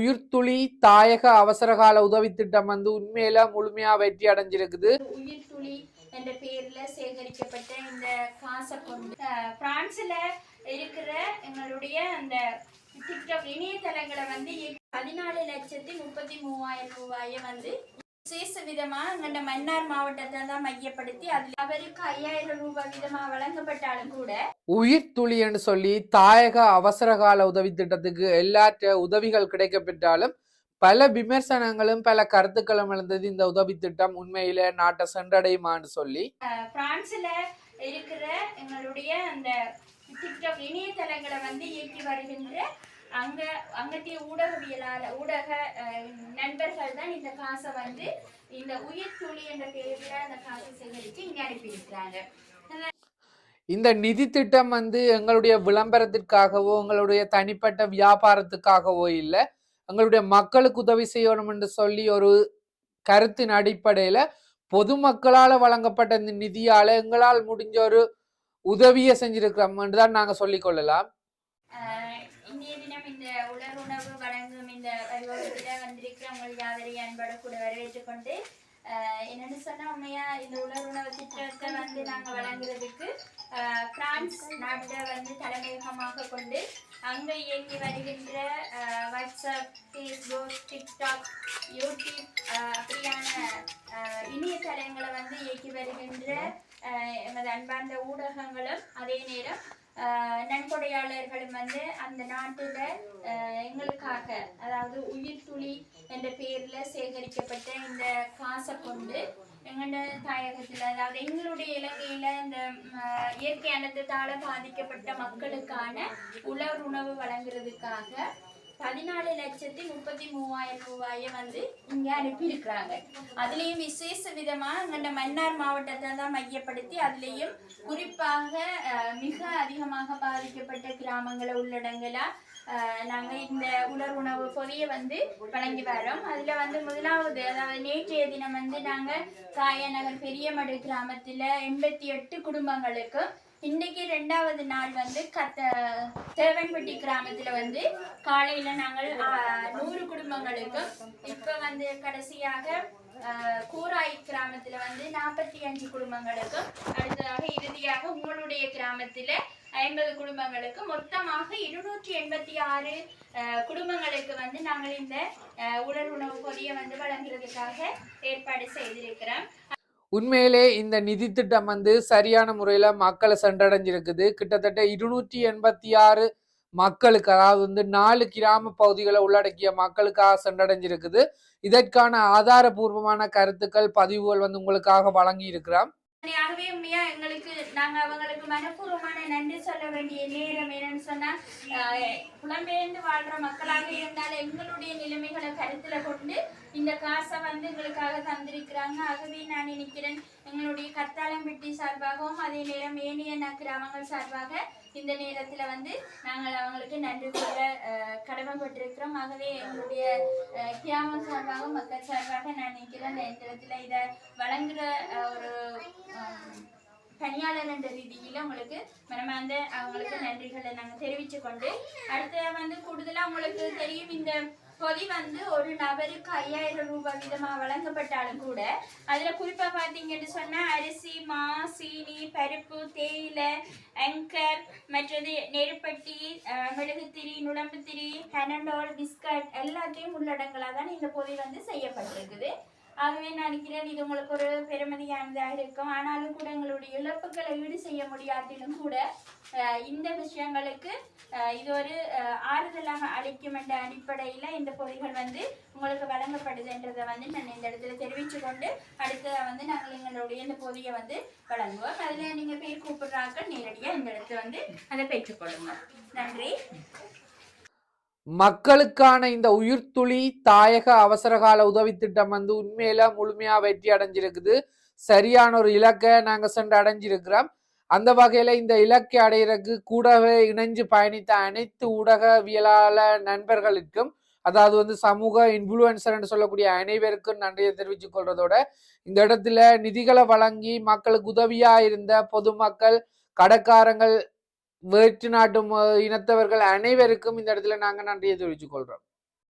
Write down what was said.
உயிர்த்துளி தாயக அவசரகால உதவி திட்டம் வந்து உண்மையில முழுமையா வெற்றி அடைஞ்சிருக்குது. உயிர்த்துளி என்ற பேர்ல சேகரிக்கப்பட்ட இந்த காசை கொண்டு பிரான்ஸ்ல இருக்கிற எங்களுடைய அந்த டிக்டாக் இணையதளங்களை வந்து பதினாலு லட்சத்தி முப்பத்தி மூவாயிரம் ரூபாயை வந்து விசேஷ விதமா எங்கள்ட மன்னார் மாவட்டத்தை தான் மையப்படுத்தி அதுல அவருக்கு ஐயாயிரம் ரூபாய் விதமா வழங்கப்பட்டாலும் கூட உயிர் துளின்னு சொல்லி தாயக அவசரகால உதவி திட்டத்துக்கு எல்லாற்ற உதவிகள் கிடைக்கப்பெற்றாலும் பல விமர்சனங்களும் பல கருத்துக்களும் இருந்தது இந்த உதவி திட்டம். உண்மையில நாட்டை சென்றடையுமான்னு சொல்லி. பிரான்ஸ்ல இருக்கிற எங்களுடைய அந்த டிக்டாக் இணையதளங்களை வந்து இயக்கி வருகின்ற அங்க அங்கத்திய ஊடகவியலாள ஊடக நண்பர்கள் தான் இந்த காசை வந்து இந்த உயிர் துளி என்ற பேர்ல அந்த காசை சேகரித்து இங்க அனுப்பியிருக்கிறாங்க. இந்த நிதி திட்டம் வந்து எங்களுடைய விளம்பரத்திற்காகவோ எங்களுடைய தனிப்பட்ட வியாபாரத்துக்காகவோ இல்லை எங்களுடைய மக்களுக்கு உதவி செய்யணும் என்று சொல்லி ஒரு கருத்தின் அடிப்படையில பொதுமக்களால வழங்கப்பட்ட இந்த நிதியால எங்களால் முடிஞ்ச ஒரு உதவியை செஞ்சிருக்கிறோம் என்று தான் நாங்க சொல்லிக் இந்த அஹ், உணவு வழங்கும் இந்த வைபவத்தில் வந்திருக்கிற உங்கள் யாவரையும் அன்போடு கூட வரவேற்றுக் கொண்டு என்னன்னு சொன்னா உண்மையா இந்த உலருணவு திட்டத்தை வந்து நாங்க வழங்குறதுக்கு பிரான்ஸ் நாட்டை வந்து தலைமையகமாக கொண்டு அங்க இயங்கி வருகின்ற வாட்ஸ்அப் ஃபேஸ்புக் டிக்டாக் யூடியூப் அப்படியான இணையதளங்களை வந்து இயக்கி வருகின்ற எமது அன்பார்ந்த ஊடகங்களும் அதே நேரம் நன்கொடையாளர்களும் வந்து அந்த நாட்டில் எங்களுக்காக அதாவது உயிர் துளி என்ற பேர்ல சேகரிக்கப்பட்ட இந்த காசை கொண்டு எங்களோட தாயகத்துல அதாவது எங்களுடைய இலங்கையில இந்த இயற்கை அனர்த்தத்தால பாதிக்கப்பட்ட மக்களுக்கான உலர் உணவு வழங்குறதுக்காக பதினாலு லட்சத்தி முப்பத்தி மூவாயிரம் ரூபாயை வந்து இங்க அனுப்பியிருக்கிறாங்க. அதுலேயும் விசேஷ விதமா எங்கள்ட மன்னார் மாவட்டத்தை தான் மையப்படுத்தி அதுலேயும் குறிப்பாக மிக அதிகமாக பாதிக்கப்பட்ட கிராமங்களை உள்ளடங்கலா நாங்கள் நாங்க இந்த உலர் உணவு பொதியை வந்து வழங்கி வரோம். அதுல வந்து முதலாவது அதாவது நேற்றைய தினம் வந்து நாங்க காயநகர் பெரியமடு கிராமத்துல எண்பத்தி எட்டு குடும்பங்களுக்கு இன்னைக்கு ரெண்டாவது நாள் வந்து கத்த தேவன்பட்டி கிராமத்துல வந்து காலையில நாங்கள் நூறு குடும்பங்களுக்கும் இப்ப வந்து கடைசியாக ஆஹ், கூராய் கிராமத்துல வந்து நாற்பத்தி அஞ்சு குடும்பங்களுக்கும் அடுத்ததாக இறுதியாக உங்களுடைய கிராமத்துல ஐம்பது குடும்பங்களுக்கு மொத்தமாக இருநூற்றி எண்பத்தி ஆறு குடும்பங்களுக்கு வந்து நாங்கள் இந்த ஆஹ், உடல் உணவு பொதியை வந்து வழங்குறதுக்காக ஏற்பாடு செய்திருக்கிறோம். உண்மையிலே இந்த நிதி திட்டம் வந்து சரியான முறையில் மக்களை சென்றடைஞ்சிருக்குது. கிட்டத்தட்ட இருநூற்றி எண்பத்தி ஆறு மக்களுக்கு அதாவது வந்து நாலு கிராம பகுதிகளை உள்ளடக்கிய மக்களுக்காக சென்றடைஞ்சிருக்குது. இதற்கான ஆதாரபூர்வமான கருத்துக்கள் பதிவுகள் வந்து உங்களுக்காக வழங்கி இருக்கிறோம் எங்களுக்கு நாங்க அவங்களுக்கு மனப்பூர்வமான நன்றி சொல்ல வேண்டிய நேரம் என்னன்னு சொன்னா புலம்பெயர்ந்து வாழ்ற மக்களாக இருந்தாலும் எங்களுடைய நிலைமைகளை கருத்துல கொண்டு இந்த காசை வந்து எங்களுக்காக தந்திருக்கிறாங்க. ஆகவே நான் நினைக்கிறேன் எங்களுடைய கத்தாளம்பட்டி சார்பாகவும் அதே நேரம் ஏனைய கிராமங்கள் சார்பாக இந்த நேரத்துல வந்து நாங்கள் அவங்களுக்கு நன்றி கூற கடமைப்பட்டிருக்கிறோம். ஆகவே எங்களுடைய கிராமம் சார்பாகவும் மக்கள் சார்பாக நான் நினைக்கிறேன் இந்த நேரத்தில் இதை வழங்குற ஒரு பணியாளர் என்ற ரீதியில உங்களுக்கு மனமார்ந்த அவங்களுக்கு நன்றிகளை நாங்கள் தெரிவித்து கொண்டு அடுத்து வந்து கூடுதலா உங்களுக்கு தெரியும் இந்த பொதி வந்து ஒரு நபருக்கு ஐயாயிரம் ரூபாய் விதமா வழங்கப்பட்டாலும் கூட அதுல குறிப்பா பாத்தீங்கன்னு சொன்னா அரிசி மா சீனி பருப்பு தேயிலை அங்கர் மற்றது நெருப்பட்டி மெழுகுத்திரி நுழம்புத்திரி பனண்டோல் பிஸ்கட் எல்லாத்தையும் உள்ளடங்களாக தான் இந்த பொதி வந்து செய்யப்பட்டிருக்குது. ஆகவே நினைக்கிறேன் இது உங்களுக்கு ஒரு பெருமதியானதாக இருக்கும். ஆனாலும் கூட எங்களுடைய இழப்புகளை ஈடு செய்ய முடியாட்டிலும் கூட இந்த விஷயங்களுக்கு இது ஒரு ஆறுதலாக அளிக்கும் என்ற அடிப்படையில் இந்த பொதிகள் வந்து உங்களுக்கு வழங்கப்படுதுன்றதை வந்து நான் இந்த இடத்துல தெரிவித்து கொண்டு அடுத்ததாக வந்து நாங்கள் எங்களுடைய இந்த பொதியை வந்து வழங்குவோம். அதில் நீங்கள் பேர் கூப்பிடுறாக்கள் நேரடியாக இந்த இடத்துல வந்து அதை பெற்றுக்கொள்ளுங்க நன்றி. மக்களுக்கான இந்த உயிர்த்துளி தாயக அவசரகால உதவி திட்டம் வந்து உண்மையில முழுமையா வெற்றி அடைஞ்சிருக்குது. சரியான ஒரு இலக்கை நாங்க சென்று அடைஞ்சிருக்கிறோம். அந்த வகையில இந்த இலக்கை அடையிறதுக்கு கூடவே இணைஞ்சு பயணித்த அனைத்து ஊடகவியலாளர் நண்பர்களுக்கும் அதாவது வந்து சமூக இன்ஃபுளுசர் என்று சொல்லக்கூடிய அனைவருக்கும் நன்றியை தெரிவித்துக் கொள்றதோட இந்த இடத்துல நிதிகளை வழங்கி மக்களுக்கு உதவியா இருந்த பொதுமக்கள் கடைக்காரங்கள் வேற்று நாட்டு இனத்தவர்கள் அனைவருக்கும் இந்த இடத்துல நாங்க நன்றியை தெரிவித்துக் கொள்றோம்.